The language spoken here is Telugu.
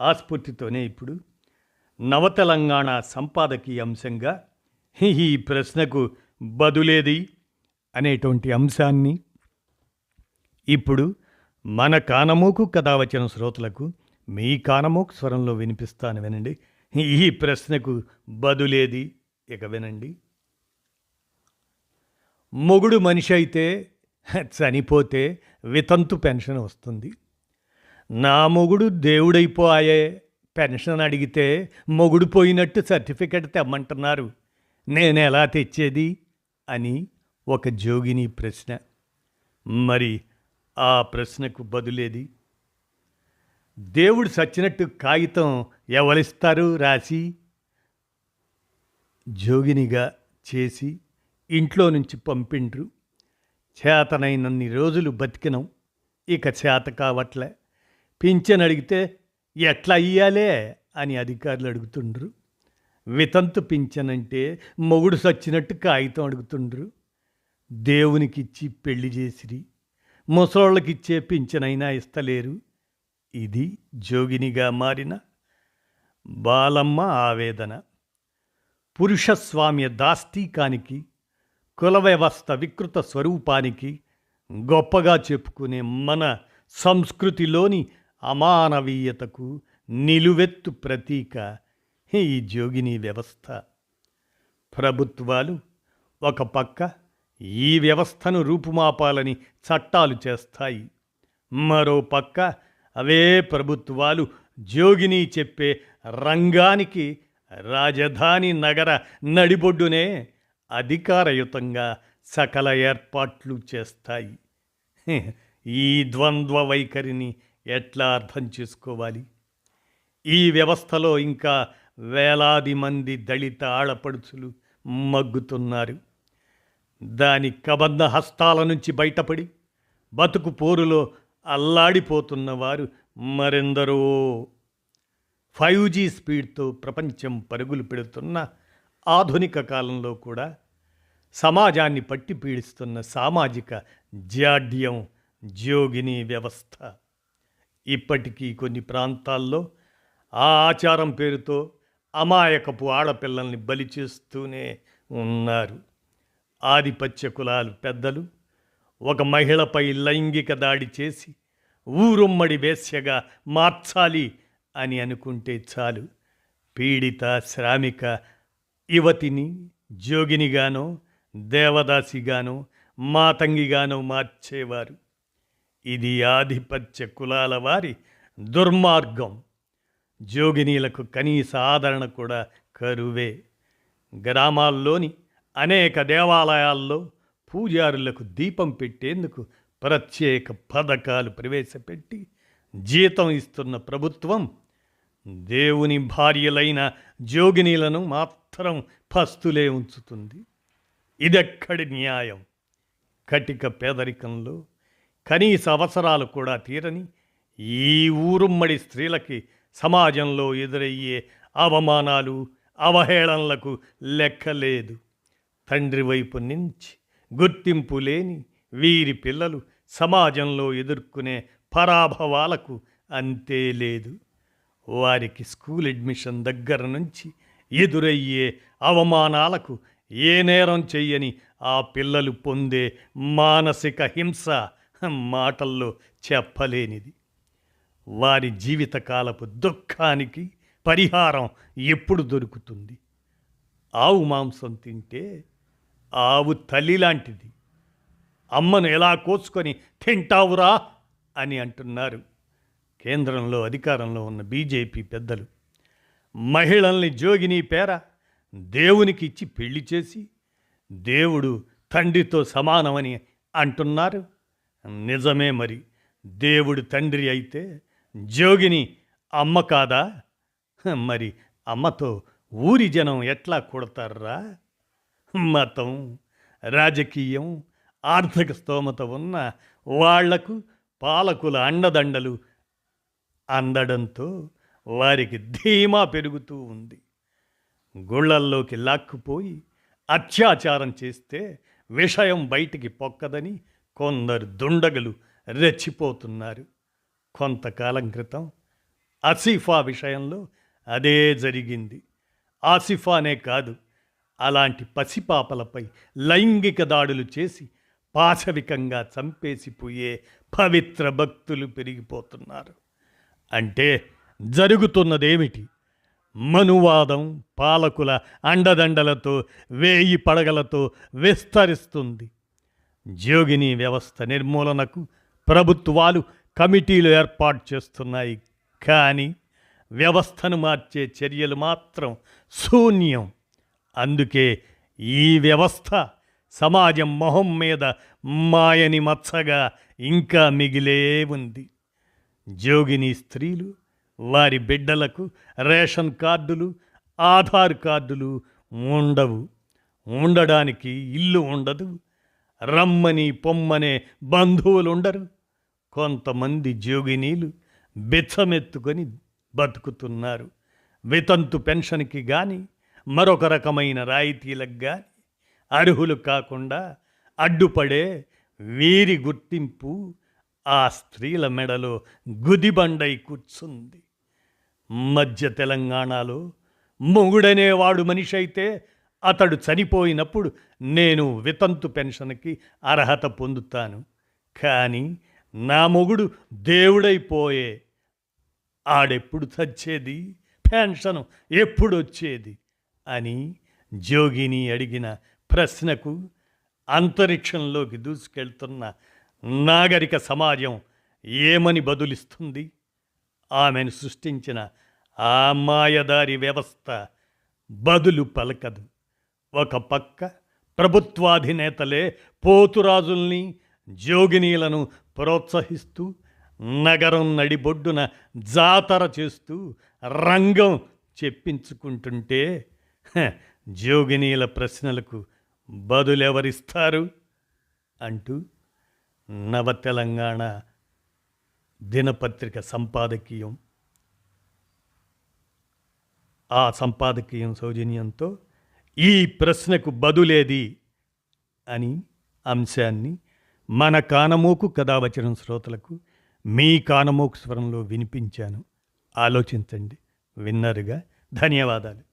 ఆస్ఫూర్తితోనే ఇప్పుడు నవతెలంగాణ సంపాదకీయ అంశంగా ఈ ప్రశ్నకు బదులేది అనేటువంటి అంశాన్ని ఇప్పుడు మన కానమోకు కథ వచ్చిన శ్రోతలకు మీ కానమోకు స్వరంలో వినిపిస్తాను వినండి. ఈ ప్రశ్నకు బదులేది ఇక వినండి. మొగుడు మనిషి అయితే చనిపోతే వితంతు పెన్షన్ వస్తుంది. నా మొగుడు దేవుడైపోయే పెన్షన్ అడిగితే మొగుడు పోయినట్టు సర్టిఫికెట్ తెమ్మంటున్నారు. నేను ఎలా తెచ్చేది? అని ఒక జోగిని ప్రశ్న. మరి ఆ ప్రశ్నకు బదులేది? దేవుడు సచ్చినట్టు కాగితం ఎవరిస్తారు రాసి? జోగినిగా చేసి ఇంట్లో నుంచి పంపిండ్రు. చేతనైనన్ని రోజులు బతికినం. ఇక చేత కావట్లే. పింఛన్ అడిగితే ఎట్లా ఇయ్యాలే అని అధికారులు అడుగుతుండ్రు. వితంతు పింఛన్ అంటే మొగుడు సచ్చినట్టు కాగితం అడుగుతుండ్రు. దేవునికిచ్చి పెళ్ళి చేసిరి. ముసలోళ్ళకిచ్చే పింఛనైనా ఇస్తలేరు. ఇది జోగినిగా మారిన బాలమ్మ ఆవేదన. పురుషస్వామ్య దాస్తీకానికి కుల వ్యవస్థ వికృత స్వరూపానికి గొప్పగా చెప్పుకునే మన సంస్కృతిలోని అమానవీయతకు నిలువెత్తు ప్రతీక ఈ జోగిని వ్యవస్థ. ప్రభుత్వాలు ఒక పక్క ఈ వ్యవస్థను రూపుమాపాలని చట్టాలు చేస్తాయి. మరో పక్క అవే ప్రభుత్వాలు జోగిని చెప్పే రంగానికి రాజధాని నగర నడిబొడ్డునే అధికారయుతంగా సకల ఏర్పాట్లు చేస్తాయి. ఈ ద్వంద్వ వైఖరిని ఎట్లా అర్థం చేసుకోవాలి? ఈ వ్యవస్థలో ఇంకా వేలాది మంది దళిత ఆడపడుచులు మగ్గుతున్నారు. దాని కబంధ హస్తాల నుంచి బయటపడి బతుకు పోరులో అల్లాడిపోతున్న వారు మరెందరో. ఫైవ్ జీ స్పీడ్తో ప్రపంచం పరుగులు పెడుతున్న ఆధునిక కాలంలో కూడా సమాజాన్ని పట్టి పీడిస్తున్న సామాజిక జాడ్యం జోగిని వ్యవస్థ. ఇప్పటికీ కొన్ని ప్రాంతాల్లో ఆ ఆచారం పేరుతో అమాయకపు ఆడపిల్లల్ని బలి చేస్తూనే ఉన్నారు. ఆధిపత్య కులాలు పెద్దలు. ఒక మహిళపై లైంగిక దాడి చేసి ఊరుమ్మడి వేశ్యగా మార్చాలి అని అనుకుంటే చాలు. పీడిత శ్రామిక యువతిని జోగినిగానో దేవదాసిగానో మాతంగిగానో మార్చేవారు. ఇది ఆధిపత్య కులాల వారి దుర్మార్గం. జోగినీలకు కనీస ఆదరణ కూడా కరువే. గ్రామాల్లోని అనేక దేవాలయాల్లో పూజారులకు దీపం పెట్టేందుకు ప్రత్యేక పథకాలు ప్రవేశపెట్టి జీతం ఇస్తున్న ప్రభుత్వం దేవుని భార్యలైన జోగినీలను మాత్రం పస్తులే ఉంచుతుంది. ఇదెక్కడి న్యాయం? కటిక పేదరికంలో కనీస అవసరాలు కూడా తీరని ఈ ఊరుమ్మడి స్త్రీలకి సమాజంలో ఎదురయ్యే అవమానాలు అవహేళనలకు లెక్కలేదు తండ్రి వైపు నుంచి గుర్తింపు లేని వీరి పిల్లలు సమాజంలో ఎదుర్కొనే పరాభవాలకు అంతే లేదు. వారికి స్కూల్ అడ్మిషన్ దగ్గర నుంచి ఎదురయ్యే అవమానాలకు ఏ నేరం చెయ్యని ఆ పిల్లలు పొందే మానసిక హింస మాటల్లో చెప్పలేనిది. వారి జీవితకాలపు దుఃఖానికి పరిహారం ఎప్పుడు దొరుకుతుంది? ఆవు మాంసం తింటే ఆవు తల్లి లాంటిది. అమ్మను ఎలా కోసుకొని తింటావురా అని అంటున్నారు. కేంద్రంలో అధికారంలో ఉన్న బీజేపీ పెద్దలు. మహిళల్ని జోగిని పేర దేవునికి ఇచ్చి పెళ్ళి చేసి దేవుడు తండ్రితో సమానమని అంటున్నారు. నిజమే మరి. దేవుడు తండ్రి అయితే జోగిని అమ్మ కాదా? మరి అమ్మతో ఊరి జనం ఎట్లా కొడతారా? మతం రాజకీయం ఆర్థిక స్తోమత ఉన్న వాళ్ళకు పాలకుల అండదండలు అందడంతో వారికి ధీమా పెరుగుతూ ఉంది. గుళ్ళల్లోకి లాక్కుపోయి అత్యాచారం చేస్తే విషయం బయటికి పొక్కదని కొందరు దుండగులు రెచ్చిపోతున్నారు. కొంతకాలం క్రితం ఆసిఫా విషయంలో అదే జరిగింది. ఆసిఫానే కాదు అలాంటి పసిపాపలపై లైంగిక దాడులు చేసి పాశవికంగా చంపేసిపోయే పవిత్ర భక్తులు పెరిగిపోతున్నారు. అంటే జరుగుతున్నదేమిటి? మనువాదం పాలకుల అండదండలతో వేయి పడగలతో విస్తరిస్తుంది. జోగిని వ్యవస్థ నిర్మూలనకు ప్రభుత్వాలు కమిటీలు ఏర్పాటు చేస్తున్నాయి. కానీ వ్యవస్థను మార్చే చర్యలు మాత్రం శూన్యం. అందుకే ఈ వ్యవస్థ సమాజం మొహం మీద మాయని మచ్చగా ఇంకా మిగిలే ఉంది. జోగిని స్త్రీలు వారి బిడ్డలకు రేషన్ కార్డులు ఆధార్ కార్డులు ఉండవు. ఉండడానికి ఇల్లు ఉండదు. రమ్మని పొమ్మనే బంధువులు ఉండరు కొంతమంది జోగినీలు బిచ్చమెత్తుకొని బతుకుతున్నారు. వితంతు పెన్షన్కి కానీ మరొక రకమైన రాయితీలకు కానీ అర్హులు కాకుండా అడ్డుపడే వీరి గుర్తింపు ఆ స్త్రీల మెడలో గుదిబండై కూర్చుంది. మధ్య తెలంగాణలో మొగుడనేవాడు మనిషి అయితే అతడు చనిపోయినప్పుడు నేను వితంతు పెన్షన్కి అర్హత పొందుతాను. కానీ నా మొగుడు దేవుడైపోయే ఆడెప్పుడు చచ్చేది? పెన్షన్ ఎప్పుడు వచ్చేది అని జోగిని అడిగిన ప్రశ్నకు అంతరిక్షంలోకి దూసుకెళ్తున్న నాగరిక సమాజం ఏమని బదులిస్తుంది? ఆమెను సృష్టించిన ఆ మాయదారి వ్యవస్థ బదులు పలకదు. ఒక పక్క ప్రభుత్వాధినేతలే పోతురాజుల్ని జోగినీలను ప్రోత్సహిస్తూ నగరం నడిబొడ్డున జాతర చేస్తూ రంగం చెప్పించుకుంటుంటే జోగినీల ప్రశ్నలకు బదులెవరిస్తారు? అంటూ నవ తెలంగాణ దినపత్రిక సంపాదకీయం ఆ సంపాదకీయం సౌజన్యంతో ఈ ప్రశ్నకు బదులేది అని అంశాన్ని మన కానమోకు కథావచనం శ్రోతలకు మీ కానమోకు స్వరంలో వినిపించాను. ఆలోచించండి. విన్నరుగా ధన్యవాదాలు.